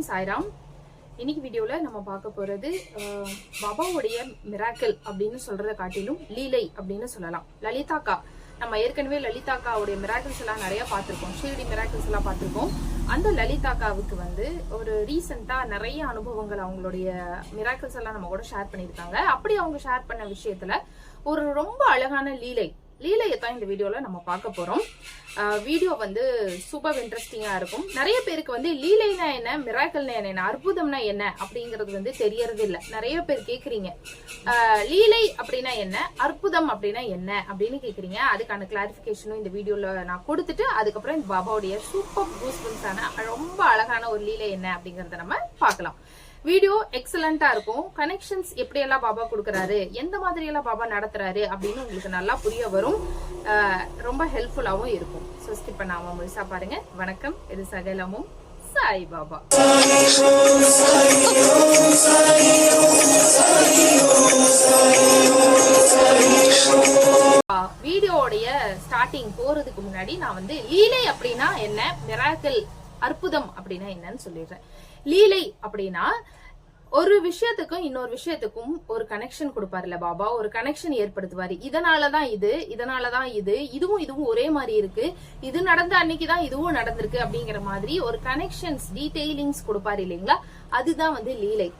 ஓம் சாய்ராம். இன்னைக்கு வீடியோவில் நம்ம பார்க்க போகிறது பாபாவுடைய மிராக்கிள் அப்படின்னு சொல்கிறத காட்டிலும் லீலை அப்படின்னு சொல்லலாம். லலிதாக்கா நம்ம ஏற்கனவே லலிதாக்காவுடைய மிராக்கிள்ஸ் எல்லாம் நிறையா பார்த்துருக்கோம். ஷீரடி மிராக்கிள்ஸ் எல்லாம் பார்த்துருக்கோம். அந்த லலிதாக்காவுக்கு வந்து ஒரு ரீசெண்டாக நிறைய அனுபவங்கள் அவங்களுடைய மிராக்கிள்ஸ் எல்லாம் நம்ம கூட ஷேர் பண்ணியிருக்காங்க. அப்படி அவங்க ஷேர் பண்ண விஷயத்தில் ஒரு ரொம்ப அழகான லீலை லீலையை தான் இந்த வீடியோவில் நம்ம பார்க்க போகிறோம் வீடியோ வந்து சூப்பர் இன்ட்ரெஸ்டிங்காக இருக்கும். நிறைய பேருக்கு வந்து லீலைனா என்ன மிராக்கல்னா என்ன அற்புதம்னா என்ன அப்படிங்கிறது வந்து தெரியறது இல்லை. நிறைய பேர் கேட்குறீங்க லீலை அப்படின்னா என்ன அற்புதம் அப்படின்னா என்ன அப்படின்னு கேட்குறீங்க அதுக்கான கிளாரிஃபிகேஷனும் இந்த வீடியோவில் நான் கொடுத்துட்டு அதுக்கப்புறம் இந்த பாபாவுடைய சூப்பர் கூஸ்பன்ஸான ரொம்ப அழகான ஒரு லீலை என்ன அப்படிங்கிறத நம்ம பார்க்கலாம். வீடியோ எக்ஸலண்டா இருக்கும். கனெக்ஷன்ஸ் எப்படியெல்லாம் பாபா கொடுக்கறாரு? எந்த மாதிரி எல்லாம் பாபா நடத்துறாரு? அப்படின்னு உங்களுக்கு நல்லா புரிய வரும். ரொம்ப ஹெல்ப்ஃபுல்லாவும் இருக்கும். ஸோ ஸ்கிப் பண்ணாம முழுசா பாருங்க. வணக்கம். இது சகலமும் சாய் பாபா. வீடியோடைய ஸ்டார்டிங் போறதுக்கு முன்னாடி நான் வந்து லீலை அப்படின்னா என்ன? மிராக்கல் அற்புதம் அப்படின்னா என்னன்னு சொல்லிடுறேன். லீலை அப்படின்னா ஒரு விஷயத்துக்கும் இன்னொரு விஷயத்துக்கும் ஒரு கனெக்ஷன் கொடுப்பாருல்ல பாபா. ஒரு கனெக்ஷன் ஏற்படுத்துவாரு. இதனாலதான் இது இதனாலதான் இது இதுவும் இதுவும் ஒரே மாதிரி இருக்கு. இது நடந்த அன்னைக்கு தான் இதுவும் நடந்திருக்கு அப்படிங்கிற மாதிரி ஒரு கனெக்ஷன்ஸ் டீடைலிங்ஸ் கொடுப்பாரு இல்லைங்களா? அதுதான் வந்து லீலை.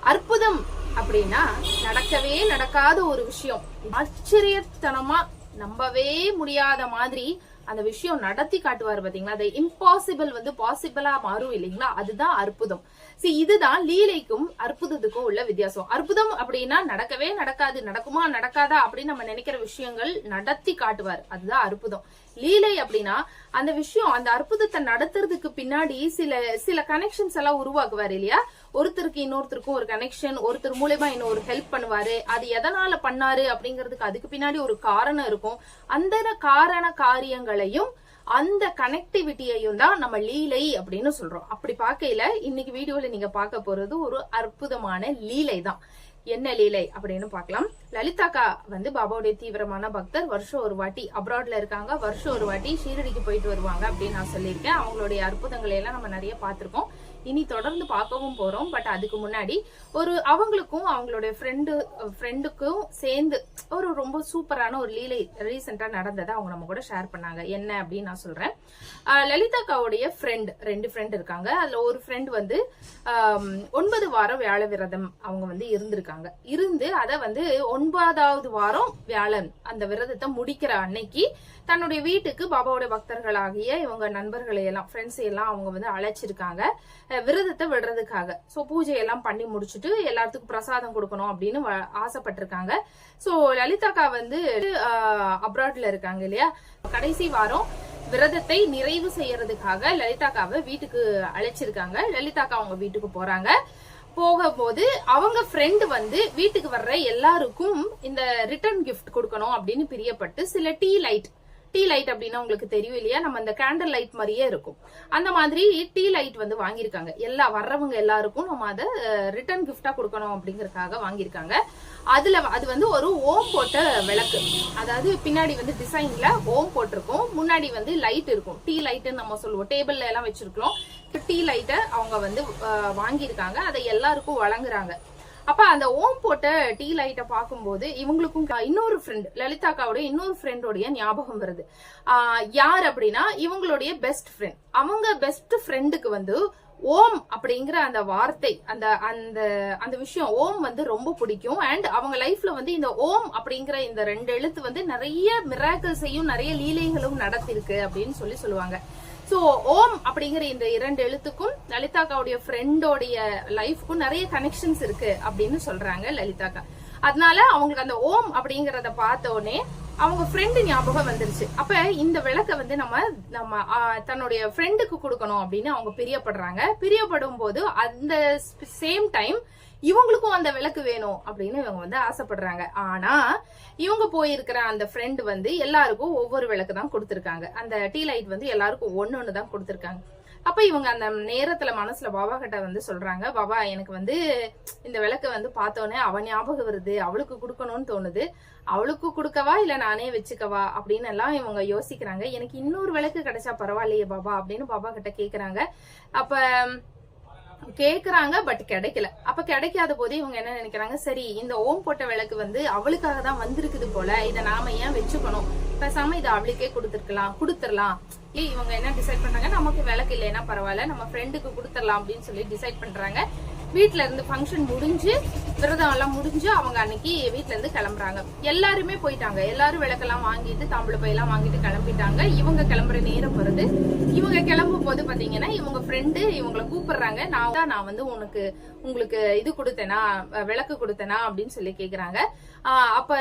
அற்புதம் அப்படின்னா நடக்கவே நடக்காத ஒரு விஷயம். ஆச்சரியத்தனமா நம்பவே முடியாத மாதிரி அந்த விஷயம் நடத்தி காட்டுவார் பாத்தீங்களா? அந்த இம்பாசிபிள் வந்து பாசிபிளா மாறும் இல்லைங்களா? அதுதான் அற்புதம். சி இதுதான் லீலைக்கும் அற்புதத்துக்கும் உள்ள வித்தியாசம். அற்புதம் அப்படின்னா நடக்கவே நடக்காது நடக்குமா நடக்காதா அப்படின்னு நம்ம நினைக்கிற விஷயங்கள் நடத்தி காட்டுவார். அதுதான் அற்புதம். லீலை அப்படின்னா அந்த விஷயம் அந்த அற்புதத்தை நடத்துறதுக்கு பின்னாடி சில சில கனெக்ஷன்ஸ் எல்லாம் உருவாக்குவார் இல்லையா? ஒருத்தருக்கு இன்னொருத்தருக்கும் ஒரு கனெக்ஷன் ஒருத்தர் மூலயமா இன்னொரு ஹெல்ப் பண்ணுவாரு. அது எதனால பண்ணாரு அப்படிங்கிறதுக்கு அதுக்கு பின்னாடி ஒரு காரணம் இருக்கும். அந்த காரண காரியங்களையும் அந்த கனெக்டிவிட்டியையும் தான் நம்ம லீலை அப்படின்னு சொல்றோம். அப்படி பார்க்கையில இன்னைக்கு வீடியோல நீங்க பார்க்க போறது ஒரு அற்புதமான லீலை தான். என்ன லீலை அப்படின்னு பார்க்கலாம். லலிதாக்கா வந்து பாபாவுடைய தீவிரமான பக்தர். வருஷம் ஒரு வாட்டி அப்ராட்ல இருக்காங்க. வருஷம் ஒரு வாட்டி ஷீரடிக்கு போயிட்டு வருவாங்க அப்படின்னு நான் சொல்லியிருக்கேன். அவங்களுடைய அற்புதங்களை எல்லாம் நம்ம நிறைய பார்த்திருக்கோம். இனி தொடர்ந்து பார்க்கவும் போறோம். பட் அதுக்கு முன்னாடி ஒரு அவங்களுக்கும் அவங்களுடைய ஃப்ரெண்டு ஃப்ரெண்டுக்கும் சேர்ந்து ஒரு ரொம்ப சூப்பரான ஒரு லீலை ரீசெண்டா நடந்ததை அவங்க நம்ம கூட ஷேர் பண்ணாங்க. என்ன அப்படின்னு நான் சொல்றேன். லலிதாக்காவுடைய ஃப்ரெண்ட் ரெண்டு ஃப்ரெண்ட் இருக்காங்க. அதுல ஒரு ஃப்ரெண்ட் வந்து ஒன்பது வாரம் வியாழ விரதம் அவங்க வந்து இருந்திருக்காங்க. இருந்து அதை வந்து ஒன்பதாவது வாரம் வியாழன் அந்த விரதத்தை முடிக்கிற அன்னைக்கு தன்னுடைய வீட்டுக்கு பாபாவுடைய பக்தர்களாகிய இவங்க நண்பர்களை எல்லாம் ஃப்ரெண்ட்ஸ் எல்லாம் அவங்க வந்து அழைச்சிருக்காங்க. விரதத்தை விடுறதுக்காக. ஸோ பூஜையெல்லாம் பண்ணி முடிச்சுட்டு எல்லாத்துக்கும் பிரசாதம் கொடுக்கணும் அப்படின்னு வ- ஆசைப்பட்டிருக்காங்க. ஸோ லலிதாக்கா வந்து அப்ராட்ல இருக்காங்க இல்லையா? கடைசி வாரம் விரதத்தை நிறைவு செய்யறதுக்காக லலிதாக்காவை வீட்டுக்கு அழைச்சிருக்காங்க. லலிதாக்கா அவங்க வீட்டுக்கு போறாங்க. போகும்போது அவங்க ஃப்ரெண்டு வந்து வீட்டுக்கு வர்ற எல்லாருக்கும் இந்த ரிட்டர்ன் கிஃப்ட் கொடுக்கணும் அப்படின்னு பிரியப்பட்டு சில டீ லைட் டீ லைட் அப்படின்னா உங்களுக்கு தெரியும் இல்லையா? நம்ம இந்த கேண்டில் லைட் மாதிரியே இருக்கும். அந்த மாதிரி டீ லைட் வந்து வாங்கியிருக்காங்க. எல்லா வர்றவங்க எல்லாருக்கும் நம்ம அதை ரிட்டர்ன் கிஃப்டா கொடுக்கணும் அப்படிங்கறக்காக வாங்கியிருக்காங்க. அதுல அது வந்து ஒரு ஓம் போட்ட விளக்கு. அதாவது பின்னாடி வந்து டிசைன்ல ஓம் போட்டிருக்கும். முன்னாடி வந்து லைட் இருக்கும். டீ லைட்னு நம்ம சொல்லுவோம். டேபிள்ல எல்லாம் வச்சிருக்கோம் டீ லைட்டை அவங்க வந்து வாங்கியிருக்காங்க. அதை எல்லாருக்கும் வழங்குறாங்க. அப்ப அந்த ஓம் போட்ட டீ லைட்டை பார்க்கும்போது இவங்களுக்கும் இன்னொரு ஃப்ரெண்ட் லலிதாக்காவுடைய இன்னொரு ஃப்ரெண்டோடைய ஞாபகம் வருது. யார் அப்படின்னா இவங்களுடைய பெஸ்ட் ஃப்ரெண்ட் அவங்க பெஸ்ட் ஃப்ரெண்டுக்கு வந்து ஓம் அப்படிங்கிற அந்த வார்த்தை அந்த அந்த அந்த விஷயம் ஓம் வந்து ரொம்ப பிடிக்கும். அண்ட் அவங்க லைஃப்ல வந்து இந்த ஓம் அப்படிங்கிற இந்த ரெண்டு எழுத்து வந்து நிறைய மிராக்கல்ஸையும் நிறைய லீலைகளும் நடத்திருக்கு அப்படின்னு சொல்லி சொல்லுவாங்க. சோ ஓம் அப்படிங்கிற இந்த இரண்டு எழுத்துக்கும் லலிதாக்காவுடைய ஃப்ரெண்டோடைய லைஃப்க்கும் நிறைய கனெக்ஷன்ஸ் இருக்கு அப்படின்னு சொல்றாங்க லலிதாக்கா. அதனால அவங்களுக்கு அந்த ஓம் அப்படிங்கறத பார்த்த உடனே அவங்க ஃப்ரெண்டு ஞாபகம் வந்துருச்சு. அப்ப இந்த விளக்க வந்து நம்ம நம்ம தன்னுடைய ஃப்ரெண்டுக்கு கொடுக்கணும் அப்படின்னு அவங்க பிரியப்படுறாங்க. பிரியப்படும் போது அந்த சேம் டைம் இவங்களுக்கும் அந்த விளக்கு வேணும் அப்படின்னு இவங்க வந்து ஆசைப்படுறாங்க. ஆனா இவங்க போயிருக்கிற அந்த ஃப்ரெண்டு வந்து எல்லாருக்கும் ஒவ்வொரு விளக்கு தான் கொடுத்துருக்காங்க. அந்த டீ லைட் வந்து எல்லாருக்கும் ஒன்னு ஒன்று தான் கொடுத்துருக்காங்க. அப்ப இவங்க அந்த நேரத்துல மனசுல பாபா கிட்ட வந்து சொல்றாங்க பாபா எனக்கு வந்து இந்த விளக்கை வந்து பார்த்தோன்னே அவன் ஞாபகம் வருது அவளுக்கு கொடுக்கணும்னு தோணுது. அவளுக்கு கொடுக்கவா இல்ல நானே வச்சுக்கவா? அப்படின்னு எல்லாம் இவங்க யோசிக்கிறாங்க. எனக்கு இன்னொரு விளக்கு கிடைச்சா பரவாயில்லையே பாபா அப்படின்னு பாபா கிட்ட கேக்குறாங்க. அப்ப கேக்குறாங்க பட் கிடைக்கல. அப்ப கிடைக்காத போது இவங்க என்ன நினைக்கிறாங்க? சரி இந்த ஓம் போட்ட விளக்கு வந்து அவளுக்காக தான் வந்திருக்குது போல. இதை நாம ஏன் வச்சுக்கணும்? பேசாம இதை அவளுக்கே கொடுத்துருக்கலாம் கொடுத்துடலாம். ஏய் இவங்க என்ன டிசைட் பண்றாங்க? நமக்கு விளக்கு இல்லைன்னா பரவாயில்ல. நம்ம ஃப்ரெண்டுக்கு கொடுத்துடலாம் அப்படின்னு சொல்லி டிசைட் பண்றாங்க. வீட்ல இருந்து ஃபங்க்ஷன் முடிஞ்சு விரதம் எல்லாம் முடிஞ்சு அவங்க அன்னைக்கு வீட்ல இருந்து கிளம்புறாங்க. எல்லாருமே போயிட்டாங்க. எல்லாரும் விளக்கெல்லாம் வாங்கிட்டு தாம்பளை பையெல்லாம் வாங்கிட்டு கிளம்பிட்டாங்க. இவங்க கிளம்புற நேரம் வருது. இவங்க கிளம்பும் போது பாத்தீங்கன்னா இவங்க ஃப்ரெண்டு இவங்களை கூப்பிடுறாங்க. நான் தான் நான் வந்து உனக்கு உங்களுக்கு இது கொடுத்தேனா விளக்கு கொடுத்தேனா அப்படின்னு சொல்லி கேக்குறாங்க. அப்ப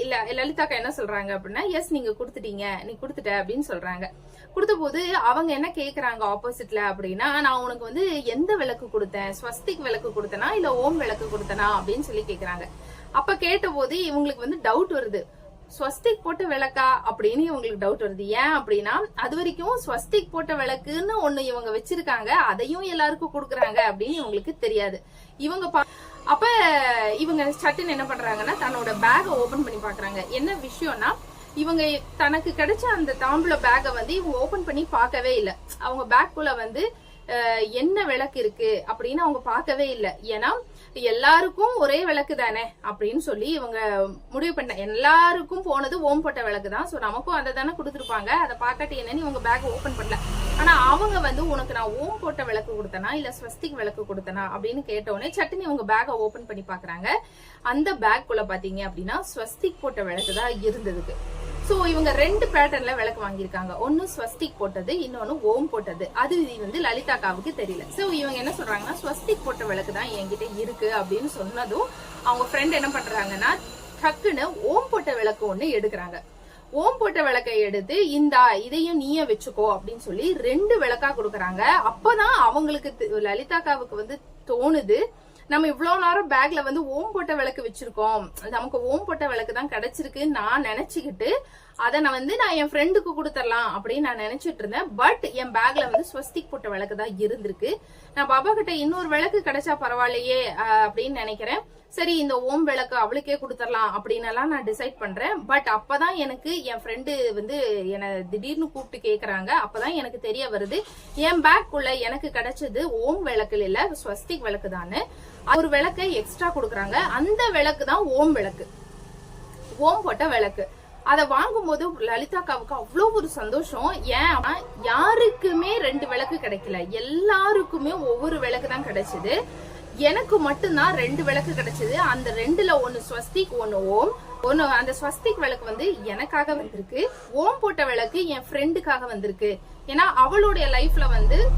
இல்ல லலிதாக்கா என்ன சொல்றாங்க அப்படின்னா எஸ் நீங்க கொடுத்துட்டீங்க நீ கொடுத்துட்ட அப்படின்னு சொல்றாங்க. கொடுத்த போது அவங்க என்ன கேக்குறாங்க ஆப்போசிட்ல அப்படின்னா நான் உனக்கு வந்து எந்த விளக்கு கொடுத்தேன்? ஸ்வஸ்திக் விளக்கு கொடுத்தனா இல்ல ஓம் விளக்கு கொடுத்தனா? அப்படின்னு சொல்லி கேக்குறாங்க. அப்ப கேட்ட போது இவங்களுக்கு வந்து டவுட் வருது. ஸ்வஸ்திக் போட்ட விளக்கா அப்படின்னு இவங்களுக்கு டவுட் வருது. ஏன் அப்படின்னா அது வரைக்கும் ஸ்வஸ்திக் போட்ட விளக்குன்னு ஒண்ணு இவங்க வச்சிருக்காங்க. அதையும் எல்லாருக்கும் கொடுக்குறாங்க அப்படின்னு இவங்களுக்கு தெரியாது. இவங்க பா- அப்ப இவங்க சட்டுன்னு என்ன பண்றாங்கன்னா தன்னோட பேக ஓபன் பண்ணி பாக்குறாங்க. என்ன விஷயம்னா இவங்க தனக்கு கிடைச்ச அந்த தாம்பூல பேக்கை வந்து இவங்க ஓபன் பண்ணி பார்க்கவே இல்லை. அவங்க பேக்குள்ள வந்து என்ன விளக்கு இருக்கு அப்படின்னு அவங்க பார்க்கவே இல்லை. ஏன்னா எல்லாருக்கும் ஒரே விளக்கு தானே அப்படின்னு சொல்லி இவங்க முடிவு பண்ண எல்லாருக்கும் போனது ஓம் போட்ட விளக்கு தான். ஸோ நமக்கும் அதை தானே கொடுத்துருப்பாங்க. அதை பார்க்கட்டு என்னன்னு இவங்க பேக் ஓப்பன் பண்ணல. ஆனா அவங்க வந்து உனக்கு நான் ஓம் போட்ட விளக்கு கொடுத்தனா இல்ல ஸ்வஸ்திக் விளக்கு கொடுத்தனா? அப்படின்னு கேட்ட உடனே சட்டுன்னு இவங்க பேக்கை ஓபன் பண்ணி பாக்குறாங்க அந்த பேக் குள்ள பாத்தீங்க அப்படின்னா ஸ்வஸ்திக் போட்ட விளக்கு தான் இருந்ததுக்கு. சோ இவங்க ரெண்டு பேட்டர்ன்ல விளக்கு வாங்கியிருக்காங்க. ஒன்னு ஸ்வஸ்திக் போட்டது இன்னொன்னு ஓம் போட்டது. அது வந்து லலிதாக்காவுக்கு தெரியல. சோ இவங்க என்ன சொல்றாங்கன்னா ஸ்வஸ்திக் போட்ட விளக்கு தான் என்கிட்ட இருக்கு அப்படின்னு சொன்னதும் அவங்க ஃப்ரெண்ட் என்ன பண்றாங்கன்னா டக்குன்னு ஓம் போட்ட விளக்கு ஒண்ணு எடுக்கிறாங்க. ஓம் போட்ட விளக்கை எடுத்து இந்தா இதையும் நீயே வச்சுக்கோ அப்படின்னு சொல்லி ரெண்டு விளக்கா கொடுக்கறாங்க. அப்பதான் அவங்களுக்கு தி- லலிதாக்காவுக்கு வந்து தோணுது நம்ம இவ்வளவு நேரம் பேக்ல வந்து ஓம் போட்ட விளக்கு வச்சிருக்கோம். நமக்கு ஓம் போட்ட விளக்கு தான் கிடைச்சிருக்கு நான் நினைச்சுக்கிட்டு அதை நான் வந்து நான் என் ஃப்ரெண்டுக்கு கொடுத்துடலாம் அப்படின்னு நான் நினைச்சிட்டு இருந்தேன். பட் என் பேக்ல வந்து ஸ்வஸ்திக் போட்ட விளக்கு தான் இருந்திருக்கு. நான் பாபா கிட்ட இன்னொரு விளக்கு கிடைச்சா பரவாயில்லையே அப்படின்னு நினைக்கிறேன். சரி இந்த ஓம் விளக்கு அவளுக்கே கொடுத்துடலாம் அப்படின்னலாம் நான் டிசைட் பண்றேன். பட் அப்பதான் எனக்கு என் ஃப்ரெண்டு வந்து என்னை திடீர்னு கூப்பிட்டு கேட்கறாங்க அப்பதான் எனக்கு தெரிய வருது என் பேக்குள்ள எனக்கு கிடைச்சது ஓம் விளக்கு இல்ல ஸ்வஸ்திக் விளக்கு தானு ஒரு விளக்கை எக்ஸ்ட்ரா கொடுக்குறாங்க. அந்த விளக்கு தான் ஓம் விளக்கு. ஓம் போட்ட விளக்கு. அதை வாங்கும்போது லலிதாக்காவுக்கு அவ்வளோ ஒரு சந்தோஷம். ஏன் யாருக்குமே ரெண்டு விளக்கு கிடைக்கல. எல்லாருக்குமே ஒவ்வொரு விளக்கு தான் கிடைச்சது. எனக்கு மட்டும்தான் ரெண்டு விளக்கு கிடைச்சது. அந்த ரெண்டுல ஒன்னு ஸ்வஸ்திக் ஒன்னு ஓம். ஒன்னு அந்த ஸ்வஸ்திக் விளக்கு வந்து எனக்காக வந்திருக்கு. ஓம் போட்ட விளக்கு என் ஃப்ரெண்டுக்காக வந்திருக்கு. ஏன்னா அவளுடைய லைஃப்ல வந்து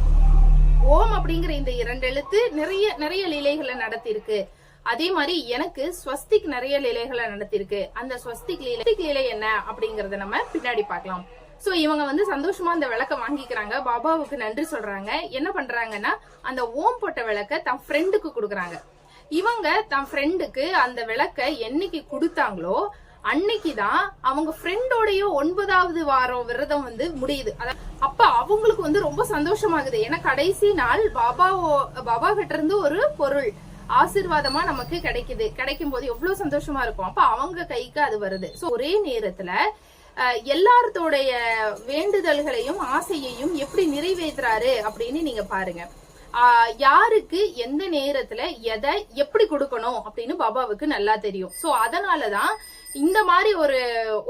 ஓம் அப்படிங்கிற இந்த இரண்டு எழுத்து நிறைய நிறைய லீலைகளை நடத்தியிருக்கு அதே மாதிரி எனக்கு ஸ்வஸ்திக் நிறைய லீலைகளை நடத்தியிருக்கு அந்த ஸ்வஸ்திக் லீலை லீலை என்ன அப்படிங்கறத நம்ம பின்னாடி பார்க்கலாம். ஸோ இவங்க வந்து சந்தோஷமா அந்த விளக்க வாங்கிக்கிறாங்க. பாபாவுக்கு நன்றி சொல்றாங்க. என்ன பண்றாங்கன்னா அந்த ஓம் போட்ட விளக்க தன் ஃப்ரெண்டுக்கு கொடுக்குறாங்க. இவங்க தன் ஃப்ரெண்டுக்கு அந்த விளக்க என்னைக்கு கொடுத்தாங்களோ அன்னைக்கு தான் அவங்க ஃப்ரெண்டோடைய ஒன்பதாவது வாரம் விரதம் வந்து முடியுது. அத- அப்ப அவங்களுக்கு வந்து ரொம்ப சந்தோஷமாகுது. ஏன்னா கடைசி நாள் பாபாவோ பாபா கிட்ட இருந்து ஒரு பொருள் ஆசிர்வாதமா நமக்கு கிடைக்குது. கிடைக்கும் போது எவ்வளவு சந்தோஷமா இருக்கும். அப்ப அவங்க கைக்கு அது வருது. ஸோ ஒரே நேரத்துல எல்லார்த்தோடைய வேண்டுதல்களையும் ஆசையையும் எப்படி நிறைவேற்றுறாரு அப்படின்னு நீங்க பாருங்க. யாருக்கு எந்த நேரத்துல எதை எப்படி கொடுக்கணும் அப்படின்னு பாபாவுக்கு நல்லா தெரியும். சோ அதனாலதான் இந்த மாதிரி ஒரு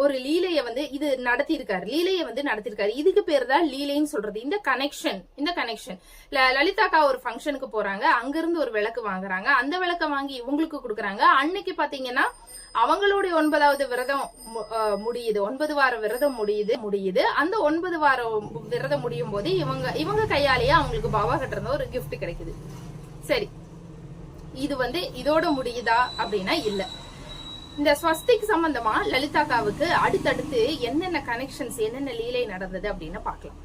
ஒரு லீலைய வந்து இது நடத்தியிருக்காரு. லீலைய வந்து நடத்தியிருக்காரு. இதுக்கு பேர் தான் லீலைன்னு சொல்றது. இந்த கனெக்ஷன் இந்த கனெக்ஷன் லலிதாக்கா ஒரு ஃபங்க்ஷனுக்கு போறாங்க. அங்கிருந்து ஒரு விளக்கு வாங்குறாங்க. அந்த விளக்க வாங்கி இவங்களுக்கு கொடுக்குறாங்க. அன்னைக்கு பாத்தீங்கன்னா அவங்களுடைய ஒன்பதாவது விரதம் மு- முடியுது. ஒன்பது வார விரதம் முடியுது முடியுது. அந்த ஒன்பது வாரம் விரதம் முடியும் போது இவங்க இவங்க கையாலேயே அவங்களுக்கு பாபா கிட்ட ஒரு கிஃப்ட் கிடைக்குது. சரி. இது வந்து இதோட முடியுதா அப்படின்னா இல்ல. இந்த ஸ்வஸ்திக்கு சம்பந்தமா லலிதாக்காவுக்கு அடுத்தடுத்து என்னென்ன கனெக்ஷன்ஸ் என்னென்ன லீலை நடந்தது அப்படின்னு பார்க்கலாம்.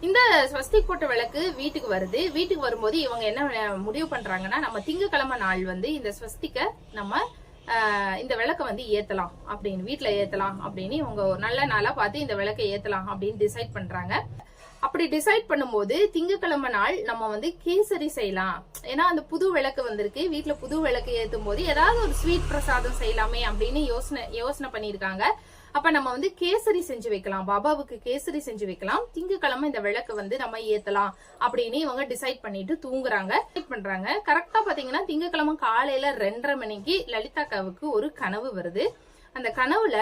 இந்த ஸ்வஸ்திக் போட்ட விளக்கு வீட்டுக்கு வருது. வீட்டுக்கு வரும்போது இவங்க என்ன முடிவு பண்றாங்கன்னா நம்ம திங்கக்கிழமை நாள் வந்து இந்த ஸ்வஸ்திக்க நம்ம இந்த விளக்க வந்து ஏத்தலாம் அப்படின்னு வீட்டுல ஏத்தலாம் அப்படின்னு இவங்க ஒரு நல்ல நாளா பார்த்து இந்த விளக்கை ஏத்தலாம் அப்படின்னு டிசைட் பண்றாங்க. அப்படி டிசைட் பண்ணும்போது திங்கக்கிழமை நாள் நம்ம வந்து கேசரி செய்யலாம். ஏன்னா அந்த புது விளக்கு வந்திருக்கு. வீட்டுல புது விளக்கு ஏத்தும் போது ஏதாவது ஒரு ஸ்வீட் பிரசாதம் செய்யலாமே அப்படின்னு யோசனை யோசனை பண்ணிருக்காங்க அப்ப நம்ம வந்து கேசரி செஞ்சு வைக்கலாம். பாபாவுக்கு கேசரி செஞ்சு வைக்கலாம். திங்கக்கிழமை இந்த விளக்கு வந்து நம்ம ஏத்தலாம் அப்படின்னு இவங்க டிசைட் பண்ணிட்டு தூங்குறாங்க. பண்றாங்க. கரெக்டா பாத்தீங்கன்னா திங்கக்கிழமை காலையில ரெண்டரை மணிக்கு லலிதாக்காவுக்கு ஒரு கனவு வருது. அந்த கனவுல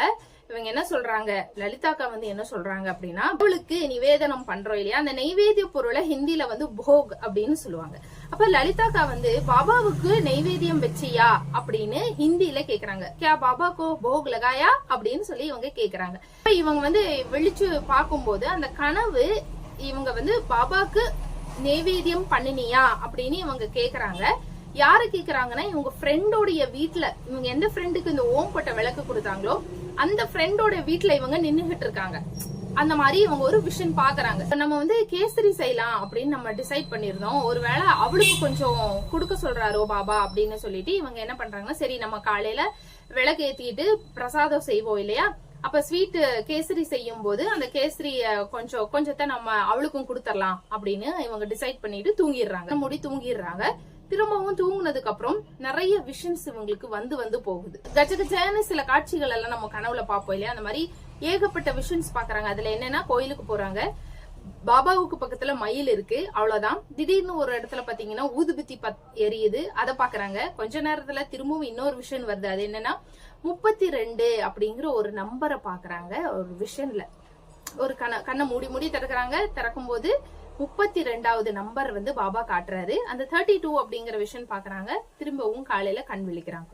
இவங்க என்ன சொல்றாங்க? லலிதாக்கா வந்து என்ன சொல்றாங்க அப்படின்னா அவளுக்கு நிவேதனம் பண்றோம் இல்லையா? அந்த நெய்வேத்திய பொருளை ஹிந்தில வந்து போக் அப்படின்னு சொல்லுவாங்க. அப்ப லலிதாக்கா வந்து பாபாவுக்கு நெய்வேத்தியம் வச்சியா? அப்படின்னு ஹிந்தில கேக்குறாங்க. கே பாபாக்கோ போக் லகாயா? அப்படின்னு சொல்லி இவங்க கேக்குறாங்க. இப்ப இவங்க வந்து விழிச்சு பார்க்கும்போது அந்த கனவு இவங்க வந்து பாபாக்கு நெய்வேத்தியம் பண்ணினியா? அப்படின்னு இவங்க கேக்குறாங்க. யாரு கேக்குறாங்கன்னா இவங்க ஃப்ரெண்டோடைய வீட்டுல இவங்க எந்த ஃப்ரெண்டுக்கு இந்த ஓம் போட்ட விளக்கு கொடுத்தாங்களோ அந்த ஃப்ரெண்டோட வீட்டுல இவங்க நின்னுகிட்டு இருக்காங்க. அந்த மாதிரி இவங்க ஒரு விஷன் பாக்குறாங்க. நம்ம வந்து கேசரி செய்யலாம் அப்படின்னு நம்ம டிசைட் பண்ணிருந்தோம் ஒருவேளை அவளுக்கு கொஞ்சம் கொடுக்க சொல்றாரோ பாபா அப்படின்னு சொல்லிட்டு இவங்க என்ன பண்றாங்கன்னா சரி நம்ம காலையில விளக்கு ஏத்திட்டு பிரசாதம் செய்வோம் இல்லையா? அப்ப ஸ்வீட் கேசரி செய்யும் போது அந்த கேசரிய கொஞ்சம் கொஞ்சத்தை நம்ம அவளுக்கும் கொடுத்துடலாம் அப்படின்னு இவங்க டிசைட் பண்ணிட்டு தூங்கிடுறாங்க. முடி தூங்கிடுறாங்க. திரும்பவும் தூங்குனதுக்கு அப்புறம் நிறைய விஷன்ஸ் இவங்களுக்கு வந்து வந்து போகுது. கஜகஜன்னு சில காட்சிகள் எல்லாம் நம்ம கனவுல பாப்போம் இல்லையா? அந்த மாதிரி ஏகப்பட்ட விஷன்ஸ் பாக்குறாங்க அதுல என்னன்னா கோயிலுக்கு போறாங்க. பாபாவுக்கு பக்கத்துல மயில் இருக்கு. அவ்வளவுதான். திடீர்னு ஒரு இடத்துல பாத்தீங்கன்னா ஊதுபத்தி பத் எரியுது. அதை பாக்குறாங்க கொஞ்ச நேரத்துல திரும்பவும் இன்னொரு விஷன் வருது. அது என்னன்னா முப்பத்தி ரெண்டு அப்படிங்கிற ஒரு நம்பரை பாக்குறாங்க ஒரு விஷன்ல ஒரு கண்ண கண்ணை மூடி மூடி திறக்கிறாங்க. திறக்கும் போது முப்பத்தி ரெண்டாவது நம்பர் வந்து பாபா காட்டுறாரு. அந்த தேர்ட்டி டூ அப்படிங்கிற விஷயம் பாக்குறாங்க திரும்பவும் காலையில கண் விழிக்கிறாங்க.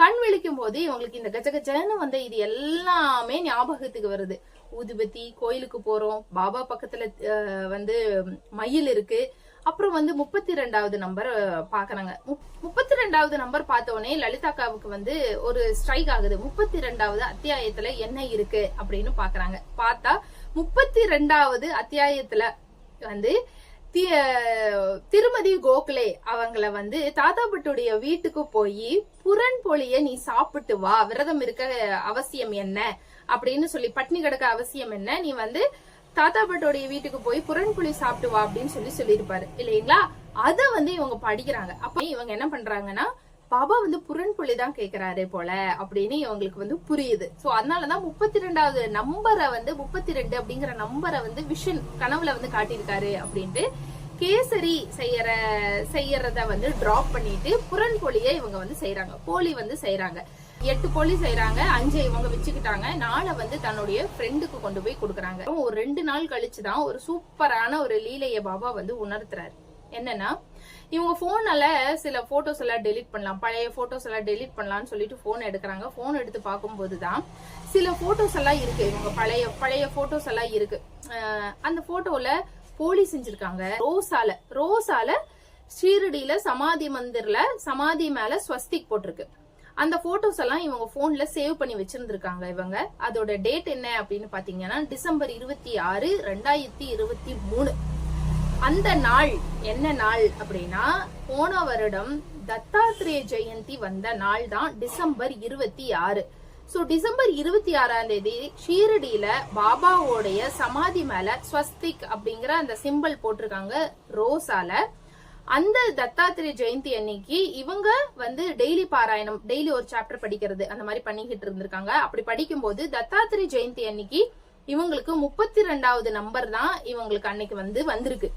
கண் விழிக்கும் போது இவங்களுக்கு இந்த கஜகஜன்னு வந்து இது எல்லாமே ஞாபகத்துக்கு வருது. ஊதுபத்தி கோயிலுக்கு போறோம். பாபா பக்கத்துல வந்து மயில் இருக்கு. அப்புறம் வந்து முப்பத்தி ரெண்டாவது நம்பர் பாக்குறாங்க முப்பத்தி ரெண்டாவது நம்பர் பார்த்த உடனே லலிதாக்காவுக்கு வந்து ஒரு ஸ்ட்ரைக் ஆகுது. முப்பத்தி ரெண்டாவது அத்தியாயத்துல என்ன இருக்கு அப்படின்னு பாக்குறாங்க பார்த்தா முப்பத்தி ரெண்டாவது அத்தியாயத்துல வந்து தி- திருமதி கோகலே அவங்கள வந்து தாத்தா பட்டுடைய வீட்டுக்கு போய் புறன் பொழிய நீ சாப்பிட்டு வா விரதம் இருக்க அவசியம் என்ன? அப்படின்னு சொல்லி பட்னி கிடக்க அவசியம் என்ன? நீ வந்து தாத்தா தாத்தாபட்டோடைய வீட்டுக்கு போய் புறன்புளி சாப்பிட்டு வா அப்படின்னு சொல்லி சொல்லியிருப்பாரு. இல்லைங்களா? அதை வந்து இவங்க படிக்கிறாங்க. அப்ப இவங்க என்ன பண்றாங்கன்னா பாபா வந்து புறன்புள்ளி தான் கேக்குறாரு போல அப்படின்னு இவங்களுக்கு வந்து புரியுது. சோ அதனாலதான் முப்பத்தி ரெண்டாவது நம்பரை வந்து முப்பத்தி ரெண்டு அப்படிங்கிற நம்பரை வந்து விஷன் கனவுல வந்து காட்டியிருக்காரு அப்படின்ட்டு கேசரி செய்யற செய்யறத வந்து டிராப் பண்ணிட்டு புறன்பொலியை இவங்க வந்து செய்யறாங்க போலி வந்து செய்யறாங்க எட்டு போலி செய்யறாங்க அஞ்சு இவங்க வச்சுக்கிட்டாங்க. நாளை வந்து தன்னுடைய ஃப்ரெண்டுக்கு கொண்டு போய் கொடுக்குறாங்க. ஒரு ரெண்டு நாள் கழிச்சுதான் ஒரு சூப்பரான ஒரு லீலைய பாபா வந்து உணர்த்துறாரு. என்னன்னா இவங்க போனால சில போட்டோஸ் எல்லாம் டெலிட் பண்ணலாம். பழைய போட்டோஸ் எல்லாம் டெலிட் பண்ணலாம்னு சொல்லிட்டு போன் எடுக்கிறாங்க. போன் எடுத்து பார்க்கும்போது தான் சில போட்டோஸ் எல்லாம் இருக்கு. இவங்க பழைய பழைய போட்டோஸ் எல்லாம் இருக்கு. அந்த போட்டோல போலி செஞ்சிருக்காங்க. ரோஸால ரோஸால ஸ்ரீரடியில சமாதி மந்திர்ல சமாதி மேல ஸ்வஸ்திக் போட்டிருக்கு. அந்த போட்டோஸ் எல்லாம் இவங்க போன்ல சேவ் பண்ணி வச்சிருந்திருக்காங்க இவங்க. அதோட டேட் என்ன அப்படின்னு பாத்தீங்கன்னா டிசம்பர் இருபத்தி ஆறு ரெண்டாயிரத்தி இருபத்தி மூணு. அந்த நாள் என்ன நாள் அப்படின்னா போன வருடம் தத்தாத்ரேய ஜெயந்தி வந்த நாள் தான் டிசம்பர் இருபத்தி ஆறு. ஸோ டிசம்பர் இருபத்தி ஆறாம் தேதி ஷீரடியில பாபாவோடைய சமாதி மேல ஸ்வஸ்திக் அப்படிங்கிற அந்த சிம்பல் போட்டிருக்காங்க ரோஸால அந்த தத்தாத்திரேய ஜெயந்தி அன்னைக்கு இவங்க வந்து டெய்லி பாராயணம் டெய்லி ஒரு சாப்டர் படிக்கிறது அந்த மாதிரி பண்ணிக்கிட்டு இருந்திருக்காங்க. அப்படி படிக்கும்போது தத்தாத்திரேய ஜெயந்தி அன்னைக்கு இவங்களுக்கு முப்பத்தி ரெண்டாவது நம்பர் தான் இவங்களுக்கு அன்னைக்கு வந்து வந்திருக்கு.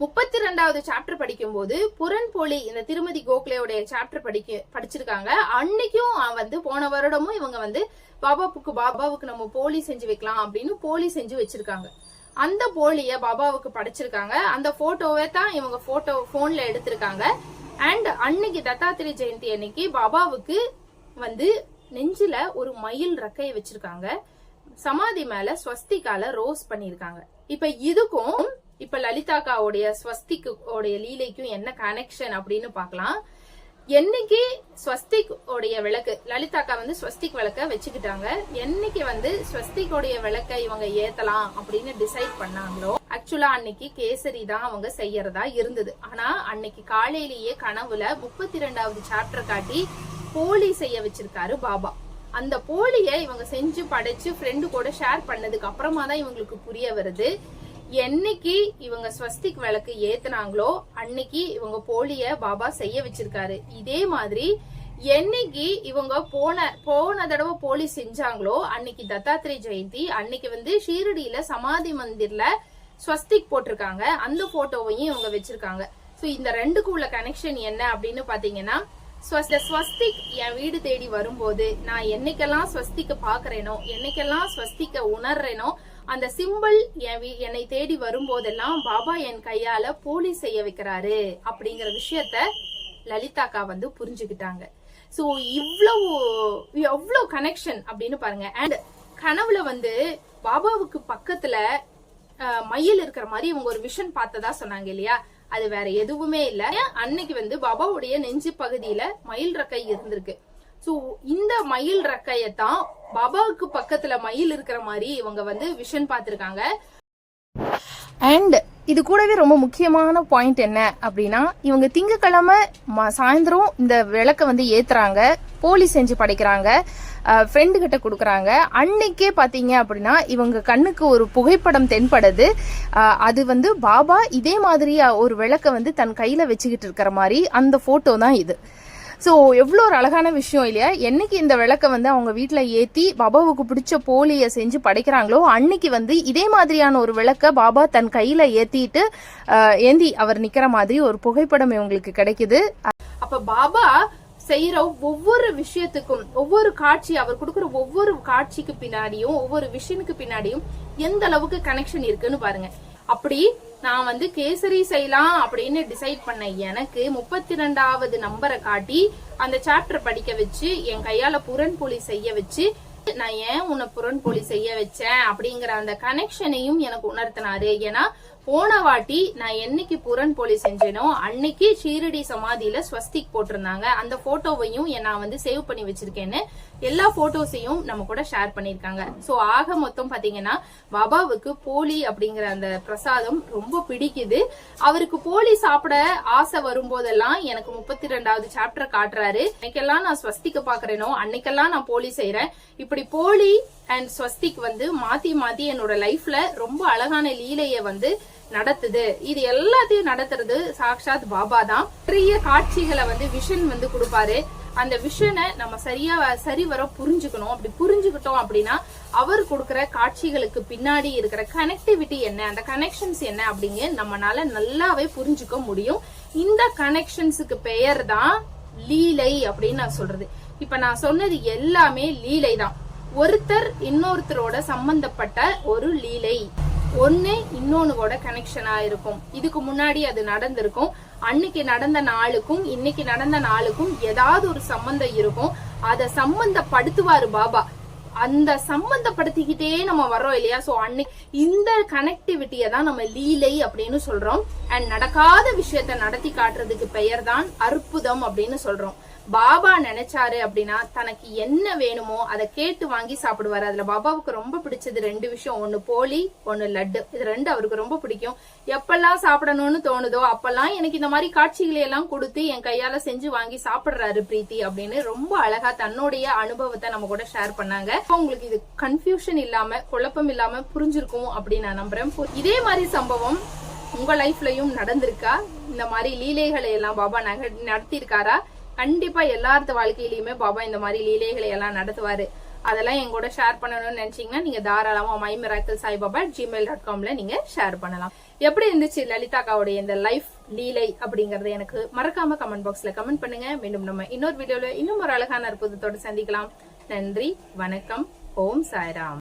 முப்பத்தி ரெண்டாவது சாப்டர் படிக்கும்போது புறன்பொலி இந்த திருமதி கோகலேவுடைய சாப்டர் படிக்க படிச்சிருக்காங்க. அன்னைக்கும் வந்து போன வருடமும் இவங்க வந்து பாபாவுக்கு பாபாவுக்கு நம்ம போலி செஞ்சு வைக்கலாம் அப்படின்னு போலி செஞ்சு வச்சிருக்காங்க. அந்த போலிய பாபாவுக்கு படைச்சிருக்காங்க. அந்த போட்டோவை தான் இவங்க போட்டோ போன்ல எடுத்திருக்காங்க. அண்ட் அன்னைக்கு தத்தாத்திரி ஜெயந்தி அன்னைக்கு பாபாவுக்கு வந்து நெஞ்சில ஒரு மயில் ரெக்கையை வச்சிருக்காங்க. சமாதி மேல ஸ்வஸ்திகால ரோஸ் பண்ணிருக்காங்க. இப்ப இதுக்கும் இப்ப லலிதாக்காவுடைய ஸ்வஸ்திக்கு உடைய லீலைக்கும் என்ன கனெக்ஷன் அப்படின்னு பார்க்கலாம். என்னைக்கு ஸ்வஸ்திக் உடைய விளக்கு லலிதாக்கா வந்து ஸ்வஸ்திக் விளக்க வச்சுக்கிட்டாங்க. என்னைக்கு வந்து ஸ்வஸ்திக் உடைய விளக்க இவங்க ஏத்தலாம் அப்படின்னு டிசைட் பண்ணாங்களோ ஆக்சுவலா அன்னைக்கு கேசரி தான் அவங்க செய்யறதா இருந்தது. ஆனா அன்னைக்கு காலையிலேயே கனவுல முப்பத்தி ரெண்டாவது சாப்டர் காட்டி போலி செய்ய வச்சிருக்காரு பாபா. அந்த போலிய இவங்க செஞ்சு படைச்சு ஃப்ரெண்டு கூட ஷேர் பண்ணதுக்கு அப்புறமா தான் இவங்களுக்கு புரிய வருது. என்னைக்கு இவங்க ஸ்வஸ்திக் விளக்கு ஏத்துனாங்களோ அன்னைக்கு இவங்க போலிய பாபா செய்ய வச்சிருக்காரு. இதே மாதிரி என்னைக்கு இவங்க போன போன தடவை போலி செஞ்சாங்களோ அன்னைக்கு தத்தாத்திரே ஜெயந்தி அன்னைக்கு வந்து ஷீரடியில சமாதி மந்திர்ல ஸ்வஸ்திக் போட்டிருக்காங்க. அந்த போட்டோவையும் இவங்க வச்சிருக்காங்க. ஸோ இந்த ரெண்டுக்கு உள்ள கனெக்ஷன் என்ன அப்படின்னு பாத்தீங்கன்னா ஸ்வஸ்திக் என் வீடு தேடி வரும்போது நான் என்னைக்கெல்லாம் ஸ்வஸ்திக்க பாக்குறேனோ என்னைக்கெல்லாம் ஸ்வஸ்திக்க உணர்றேனோ அந்த சிம்பிள் என் வீ- என்னை தேடி வரும்போதெல்லாம் பாபா என் கையால போலி செய்ய வைக்கிறாரு அப்படிங்கிற விஷயத்த லலிதாக்கா வந்து புரிஞ்சுக்கிட்டாங்க. சோ இவ்வளவு எவ்வளவு கனெக்ஷன் அப்படின்னு பாருங்க. அண்ட் கனவுல வந்து பாபாவுக்கு பக்கத்துல மயில் இருக்கிற மாதிரி இவங்க ஒரு விஷன் பார்த்ததா சொன்னாங்க இல்லையா? அது வேற எதுவுமே இல்ல. அன்னைக்கு வந்து பாபாவுடைய நெஞ்சு பகுதியில மயில் ரக்கை இருந்திருக்கு. சோ இந்த மயில் ரக்கையத்தான் பாபாவுக்கு பக்கத்துல மயில் இருக்கிற மாதிரி இவங்க வந்து விஷன் பார்த்திருக்காங்க. அண்ட் இது கூடவே ரொம்ப முக்கியமான பாயிண்ட் என்ன அப்படின்னா இவங்க திங்கக்கிழமை சாயந்தரம் இந்த விளக்கை வந்து ஏத்துறாங்க. போலி செஞ்சு படைக்கிறாங்க. ஃப்ரெண்டு கிட்ட கொடுக்குறாங்க. அன்னைக்கே பார்த்தீங்க அப்படின்னா இவங்க கண்ணுக்கு ஒரு புகைப்படம் தென்படுது. அது வந்து பாபா இதே மாதிரி ஒரு விளக்கை வந்து தன் கையில் வச்சுக்கிட்டு இருக்கிற மாதிரி அந்த ஃபோட்டோ தான் இது. ஸோ எவ்வளோ ஒரு அழகான விஷயம் இல்லையா? என்னைக்கு இந்த விளக்க வந்து அவங்க வீட்டில் ஏற்றி பாபாவுக்கு பிடிச்ச போலியை செஞ்சு படைக்கிறாங்களோ அன்னைக்கு வந்து இதே மாதிரியான ஒரு விளக்க பாபா தன் கையில் ஏற்றிட்டு ஏந்தி அவர் நிற்கிற மாதிரி ஒரு புகைப்படம் இவங்களுக்கு கிடைக்குது. அப்போ பாபா செய்யற ஒவ்வொரு விஷயத்துக்கும் ஒவ்வொரு காட்சி அவர் கொடுக்குற ஒவ்வொரு காட்சிக்கு பின்னாடியும் ஒவ்வொரு விஷயனுக்கு பின்னாடியும் எந்த அளவுக்கு கனெக்ஷன் இருக்குன்னு பாருங்க. அப்படி நான் வந்து கேசரி செய்யலாம் அப்படின்னு டிசைட் பண்ண எனக்கு முப்பத்தி ரெண்டாவது நம்பரை காட்டி அந்த சாப்டர் படிக்க வச்சு என் கையால புறன் செய்ய வச்சு நான் ஏன் உன்னை புறன் போலி செய்ய வச்சேன் அப்படிங்கிற அந்த கனெக்ஷனையும் எனக்கு உணர்த்தினாரு. ஏன்னா போன வாட்டி நான் என்னைக்கு புறன் போலி செஞ்சேனோ அன்னைக்கு ஷீரடி சமாதியில ஸ்வஸ்திக் போட்டிருந்தாங்க. அந்த போட்டோவையும் நான் வந்து சேவ் பண்ணி வச்சிருக்கேன்னு எல்லா போட்டோஸையும் நம்ம கூட ஷேர் பண்ணியிருக்காங்க. சோ ஆக மொத்தம் பார்த்தீங்கன்னா பாபாவுக்கு போலி அப்படிங்கிற அந்த பிரசாதம் ரொம்ப பிடிக்குது. அவருக்கு போலி சாப்பிட ஆசை வரும்போதெல்லாம் எனக்கு முப்பத்தி ரெண்டாவது சாப்டர் காட்டுறாரு. அன்னைக்கெல்லாம் நான் ஸ்வஸ்திக்க பாக்குறேனோ அன்னைக்கெல்லாம் நான் போலி செய்யறேன் இப்படி போலி அண்ட் ஸ்வஸ்திக் வந்து மாத்தி மாத்தி என்னோட லைஃப்ல ரொம்ப அழகான லீலைய வந்து நடத்துது. இது எல்லாத்தையும் நடத்துறது சாக்ஷாத் பாபா தான். பெரிய காட்சிகளை வந்து விஷன் வந்து கொடுப்பாரு. அந்த விஷனை நம்ம சரியா சரி வர புரிஞ்சுக்கணும். அப்படி புரிஞ்சுக்கிட்டோம் அப்படின்னா அவர் கொடுக்குற காட்சிகளுக்கு பின்னாடி இருக்கிற கனெக்டிவிட்டி என்ன அந்த கனெக்ஷன்ஸ் என்ன அப்படிங்க நம்மளால நல்லாவே புரிஞ்சுக்க முடியும். இந்த கனெக்ஷன்ஸுக்கு பெயர் தான் லீலை அப்படின்னு நான் சொல்றது. இப்ப நான் சொன்னது எல்லாமே லீலை தான் ஒருத்தர் இன்னொருத்தரோட சம்பந்தப்பட்ட ஒரு லீலை. ஒன்று இன்னொன்று கூட கனெக்ஷனா இருக்கும். இதுக்கு முன்னாடி அது நடந்திருக்கும். அன்னைக்கு நடந்த நாளுக்கும் இன்னைக்கு நடந்த நாளுக்கும் ஏதாவது ஒரு சம்பந்தம் இருக்கும். அத சம்பந்தப்படுத்துவாரு பாபா. அந்த சம்பந்தப்படுத்திக்கிட்டே நம்ம வர்றோம் இல்லையா? சோ அன்னைக்கு இந்த கனெக்டிவிட்டியை தான் நம்ம லீலை அப்படின்னு சொல்றோம். அண்ட் நடக்காத விஷயத்த நடத்தி காட்டுறதுக்கு பெயர் தான் அற்புதம் அப்படின்னு சொல்றோம். பாபா நினைச்சாரு அப்படின்னா தனக்கு என்ன வேணுமோ அதை கேட்டு வாங்கி சாப்பிடுவாரு. அதுல பாபாவுக்கு ரொம்ப பிடிச்சது ரெண்டு விஷயம். ஒன்னு போலி ஒன்னு லட்டு. இது ரெண்டு அவருக்கு ரொம்ப பிடிக்கும். எப்பெல்லாம் சாப்பிடணும்னு தோணுதோ அப்பெல்லாம் எனக்கு இந்த மாதிரி காட்சிகளை எல்லாம் கொடுத்து என் கையால செஞ்சு வாங்கி சாப்பிடுறாரு பிரீத்தி அப்படின்னு ரொம்ப அழகா தன்னுடைய அனுபவத்தை நம்ம கூட ஷேர் பண்ணாங்க. உங்களுக்கு இது கன்ஃபியூஷன் இல்லாம குழப்பம் இல்லாம புரிஞ்சிருக்கும் அப்படின்னு நான் நம்புறேன். இதே மாதிரி சம்பவம் உங்க லைஃப்லயும் நடந்திருக்கா? இந்த மாதிரி லீலைகளை எல்லாம் பாபா நக நடத்தியிருக்காரா? கண்டிப்பா எல்லார்த்த வாழ்க்கையிலயுமே பாபா இந்த மாதிரி லீலைகளை எல்லாம் நடத்துவாரு. அதெல்லாம் என் கூட ஷேர் பண்ணணும்னு நினைச்சீங்கன்னா நீங்க தாராளமா my miracle Saibaba Gmail dot காம்ல நீங்க ஷேர் பண்ணலாம். எப்படி இருந்துச்சு லலிதாக்காவுடைய இந்த லைஃப் லீலை அப்படிங்கறத எனக்கு மறக்காம கமெண்ட் பாக்ஸ்ல கமெண்ட் பண்ணுங்க. மீண்டும் நம்ம இன்னொரு வீடியோல இன்னும் ஒரு அழகான அற்புதத்தோட சந்திக்கலாம். நன்றி வணக்கம் ஓம் சாய்ராம்.